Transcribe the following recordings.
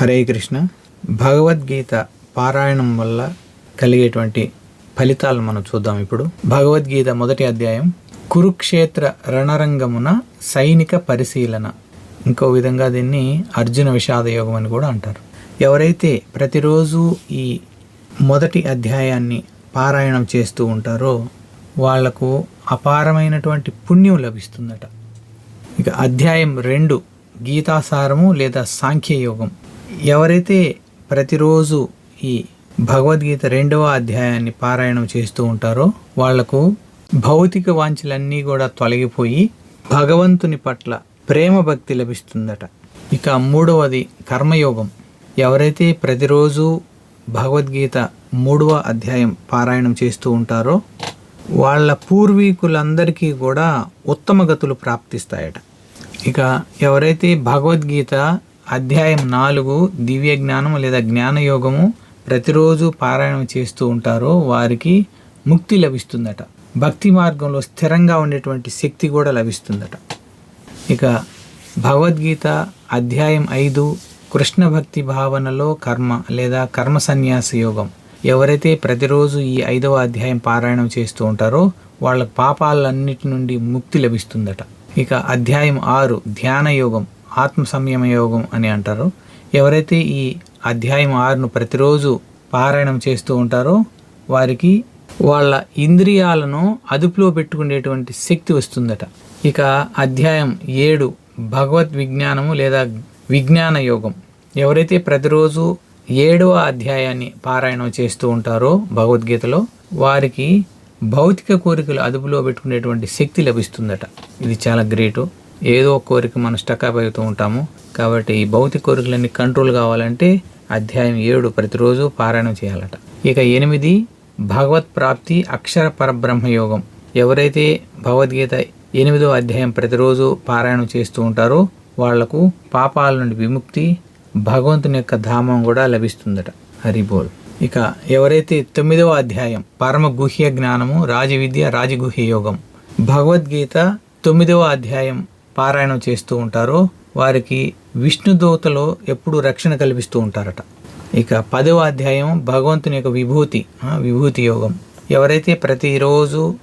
హరే కృష్ణ. భగవద్గీత పారాయణం వల్ల కలిగేటువంటి ఫలితాలు మనం చూద్దాం ఇప్పుడు. భగవద్గీత మొదటి అధ్యాయం. కురుక్షేత్ర రణరంగమున సైనిక పరిశీలన. ఇంకో విధంగా దీన్ని అర్జున విషాద యోగం అని కూడా అంటారు. ఎవరైతే ప్రతిరోజు ఈ మొదటి అధ్యాయాన్ని పారాయణం చేస్తూ ఉంటారో వాళ్ళకు అపారమైనటువంటి పుణ్యం లభిస్తుందట. ఇక అధ్యాయం రెండు. గీతాసారము లేదా సాంఖ్యయోగం. ఎవరైతే ప్రతిరోజు ఈ భగవద్గీత రెండవ అధ్యాయాన్ని పారాయణం చేస్తూ ఉంటారో వాళ్ళకు భౌతిక వాంఛలన్నీ కూడా తొలగిపోయి భగవంతుని పట్ల ప్రేమ భక్తి లభిస్తుందట. ఇక మూడవది కర్మయోగం. ఎవరైతే ప్రతిరోజు భగవద్గీత మూడవ అధ్యాయం పారాయణం చేస్తూ ఉంటారో వాళ్ళ పూర్వీకులందరికీ కూడా ఉత్తమ గతులు ప్రాప్తిస్తాయట. ఇక ఎవరైతే భగవద్గీత అధ్యాయం నాలుగు దివ్య జ్ఞానం లేదా జ్ఞానయోగము ప్రతిరోజు పారాయణం చేస్తూ ఉంటారో వారికి ముక్తి లభిస్తుందట. భక్తి మార్గంలో స్థిరంగా ఉండేటువంటి శక్తి కూడా లభిస్తుందట. ఇక భగవద్గీత అధ్యాయం ఐదు కృష్ణ భక్తి భావనలో కర్మ లేదా కర్మ సన్యాస యోగం. ఎవరైతే ప్రతిరోజు ఈ ఐదవ అధ్యాయం పారాయణం చేస్తూ ఉంటారో వాళ్ళ పాపాలన్నిటి నుండి ముక్తి లభిస్తుందట. ఇక అధ్యాయం ఆరు ధ్యాన యోగం ఆత్మ సంయమ యోగం అని అంటారు. ఎవరైతే ఈ అధ్యాయం ఆరును ప్రతిరోజు పారాయణం చేస్తూ ఉంటారో వారికి వాళ్ళ ఇంద్రియాలను అదుపులో పెట్టుకునేటువంటి శక్తి వస్తుందట. ఇక అధ్యాయం ఏడు భగవద్ విజ్ఞానము లేదా విజ్ఞాన యోగం. ఎవరైతే ప్రతిరోజు ఏడవ అధ్యాయాన్ని పారాయణం చేస్తూ ఉంటారో భగవద్గీతలో వారికి భౌతిక కోరికలు అదుపులో పెట్టుకునేటువంటి శక్తి లభిస్తుందట. ఇది చాలా గ్రేటు. ఏదో ఒక కోరిక మనం స్టక్అప్ అవుతూ ఉంటాము. కాబట్టి ఈ భౌతిక కోరికలన్నీ కంట్రోల్ కావాలంటే అధ్యాయం ఏడు ప్రతిరోజు పారాయణం చేయాలట. ఇక ఎనిమిది భగవత్ ప్రాప్తి అక్షర పరబ్రహ్మ యోగం. ఎవరైతే భగవద్గీత ఎనిమిదో అధ్యాయం ప్రతిరోజు పారాయణం చేస్తూ ఉంటారో వాళ్ళకు పాపాల నుండి విముక్తి భగవంతుని యొక్క ధామం కూడా లభిస్తుందట. హరిబోల్ ఇక ఎవరైతే తొమ్మిదవ అధ్యాయం పరమ గుహ్య జ్ఞానము రాజవిద్య రాజగుహ్య యోగం భగవద్గీత తొమ్మిదవ అధ్యాయం పారాయణం చేస్తూ ఉంటారో వారికి విష్ణుదూతలో ఎప్పుడూ రక్షణ కల్పిస్తూ ఉంటారట. ఇక పదవ అధ్యాయం భగవంతుని యొక్క విభూతి విభూతి యోగం. ఎవరైతే ప్రతిరోజు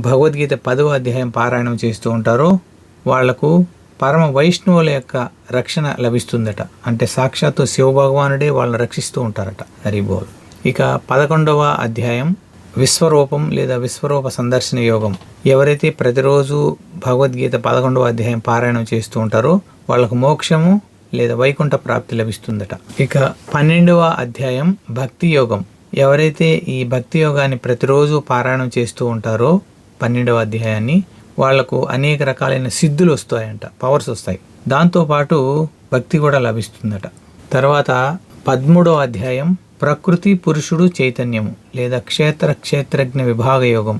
భగవద్గీత పదవ అధ్యాయం పారాయణం చేస్తూ ఉంటారో వాళ్ళకు పరమ వైష్ణవుల యొక్క రక్షణ లభిస్తుందట. అంటే సాక్షాత్తు శివభగవానుడే వాళ్ళని రక్షిస్తూ ఉంటారట హరిబోల్. ఇక పదకొండవ అధ్యాయం విశ్వరూపం లేదా విశ్వరూప సందర్శన యోగం. ఎవరైతే ప్రతిరోజు భగవద్గీత పదకొండవ అధ్యాయం పారాయణం చేస్తూ ఉంటారో వాళ్ళకు మోక్షము లేదా వైకుంఠ ప్రాప్తి లభిస్తుందట. ఇక పన్నెండవ అధ్యాయం భక్తి యోగం. ఎవరైతే ఈ భక్తి యోగాన్ని ప్రతిరోజు పారాయణం చేస్తూ ఉంటారో పన్నెండవ అధ్యాయాన్ని వాళ్ళకు అనేక రకాలైన సిద్ధులు వస్తాయంట పవర్స్ వస్తాయి. దాంతోపాటు భక్తి కూడా లభిస్తుందట. తర్వాత పదమూడవ అధ్యాయం ప్రకృతి పురుషుడు చైతన్యము లేదా క్షేత్ర క్షేత్రజ్ఞ విభాగ యోగం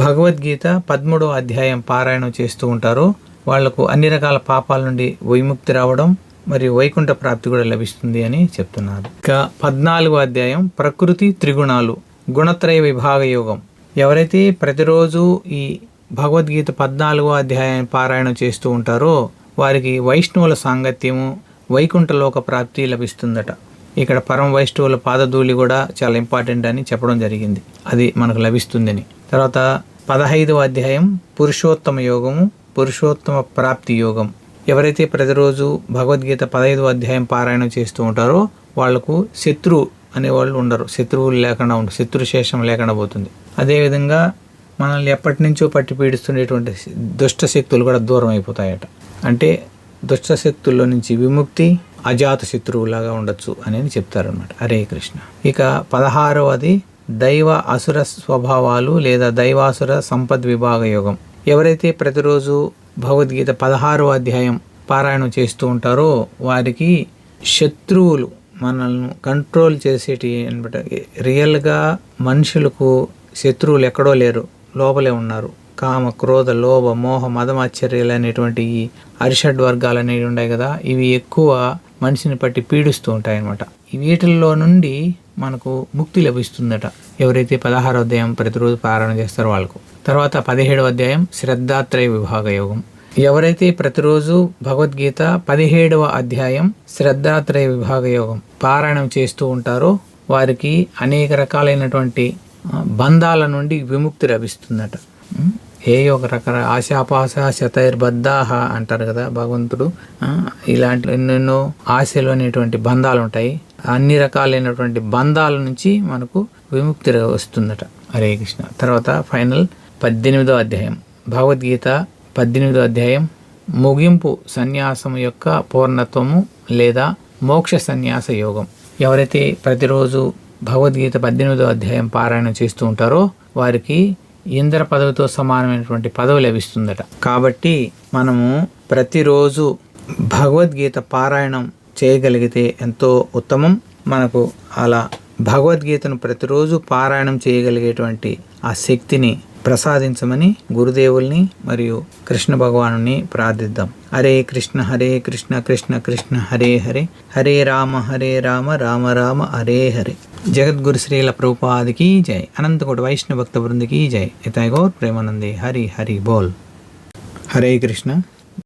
భగవద్గీత పదమూడో అధ్యాయం పారాయణం చేస్తూ ఉంటారో. వాళ్ళకు అన్ని రకాల పాపాల నుండి విముక్తి రావడం మరియు వైకుంఠ ప్రాప్తి కూడా లభిస్తుంది అని చెప్తున్నారు. ఇక పద్నాలుగో అధ్యాయం ప్రకృతి త్రిగుణాలు గుణత్రయ విభాగ యోగం ఎవరైతే ప్రతిరోజు ఈ భగవద్గీత పద్నాలుగో అధ్యాయాన్ని పారాయణం చేస్తూ ఉంటారో వారికి వైష్ణవుల సాంగత్యము వైకుంఠలోక ప్రాప్తి లభిస్తుందట. ఇక్కడ పరమ వైష్ణవుల పాదధూళి కూడా చాలా ఇంపార్టెంట్ అని చెప్పడం జరిగింది. అది మనకు లభిస్తుందని. తర్వాత పదహైదవ అధ్యాయం పురుషోత్తమ యోగము పురుషోత్తమ ప్రాప్తి యోగం. ఎవరైతే ప్రతిరోజు భగవద్గీత పదహైదవ అధ్యాయం పారాయణం చేస్తూ ఉంటారో వాళ్ళకు శత్రువు అనేవాళ్ళు ఉండరు. శత్రువులు లేకుండా ఉండరు శత్రు శేషం లేకుండా పోతుంది. అదేవిధంగా మనల్ని ఎప్పటి నుంచో పట్టి పీడిస్తుండేటువంటి దుష్ట శక్తులు కూడా దూరం అయిపోతాయట. అంటే దుష్ట శక్తుల్లో నుంచి విముక్తి అజాత శత్రువులాగా ఉండొచ్చు అని చెప్తారనమాట హరే కృష్ణ. ఇక పదహారవది దైవ అసుర స్వభావాలు లేదా దైవాసుర సంపద్ విభాగ యోగం. ఎవరైతే ప్రతిరోజు భగవద్గీత పదహారవ అధ్యాయం పారాయణం చేస్తూ ఉంటారో వారికి శత్రువులు మనల్ని కంట్రోల్ చేసేటి అనమాట రియల్గా మనుషులకు శత్రువులు ఎక్కడో లేరు లోపలే ఉన్నారు. కామ క్రోధ లోభ మోహ మదమాశ్చర్యాలు అనేటువంటి ఈ అరిషడ్ వర్గాలు అనేవి ఉన్నాయి కదా. ఇవి ఎక్కువ మనిషిని పట్టి పీడిస్తూ ఉంటాయన్నమాట. వీటిల్లో నుండి మనకు ముక్తి లభిస్తుందట. ఎవరైతే పదహారో అధ్యాయం ప్రతిరోజు పారాయణ చేస్తారో వాళ్ళకు. తర్వాత పదిహేడవ అధ్యాయం శ్రద్ధాత్రయ విభాగ యోగం. ఎవరైతే ప్రతిరోజు భగవద్గీత పదిహేడవ అధ్యాయం శ్రద్ధాత్రయ విభాగ యోగం పారాయణం చేస్తూ ఉంటారో వారికి అనేక రకాలైనటువంటి బంధాల నుండి విముక్తి లభిస్తుందట. ఏ ఒక రకాల ఆశాపాస శతైర్బద్ధాహ అంటారు కదా భగవంతుడు. ఇలాంటి ఎన్నెన్నో ఆశలు అనేటువంటి బంధాలు ఉంటాయి. అన్ని రకాలైనటువంటి బంధాల నుంచి మనకు విముక్తి వస్తుందట హరే కృష్ణ. తర్వాత ఫైనల్ పద్దెనిమిదో అధ్యాయం. భగవద్గీత పద్దెనిమిదో అధ్యాయం. ముగింపు సన్యాసం యొక్క పూర్ణత్వము లేదా మోక్ష సన్యాస యోగం. ఎవరైతే ప్రతిరోజు భగవద్గీత పద్దెనిమిదో అధ్యాయం పారాయణం చేస్తూ ఉంటారో వారికి ఇంద్ర పదవితో సమానమైనటువంటి పదవి లభిస్తుందట. కాబట్టి మనము ప్రతిరోజు భగవద్గీత పారాయణం చేయగలిగితే ఎంతో ఉత్తమం. మనకు అలా భగవద్గీతను ప్రతిరోజు పారాయణం చేయగలిగేటువంటి ఆ శక్తిని ప్రసాదించమని గురుదేవుల్ని మరియు కృష్ణ భగవాను ప్రార్థిద్దాం. హరే కృష్ణ హరే కృష్ణ కృష్ణ కృష్ణ హరే హరే. హరే రామ హరే రామ రామ రామ హరే హరే. జగద్గురు శ్రీల ప్రభుపాదికి జై. అనంతకోటి వైష్ణవ భక్త బృందికి జై. ఇతాయ్ గౌర్ ప్రేమానందే. హరి హరి బోల్. హరే కృష్ణ.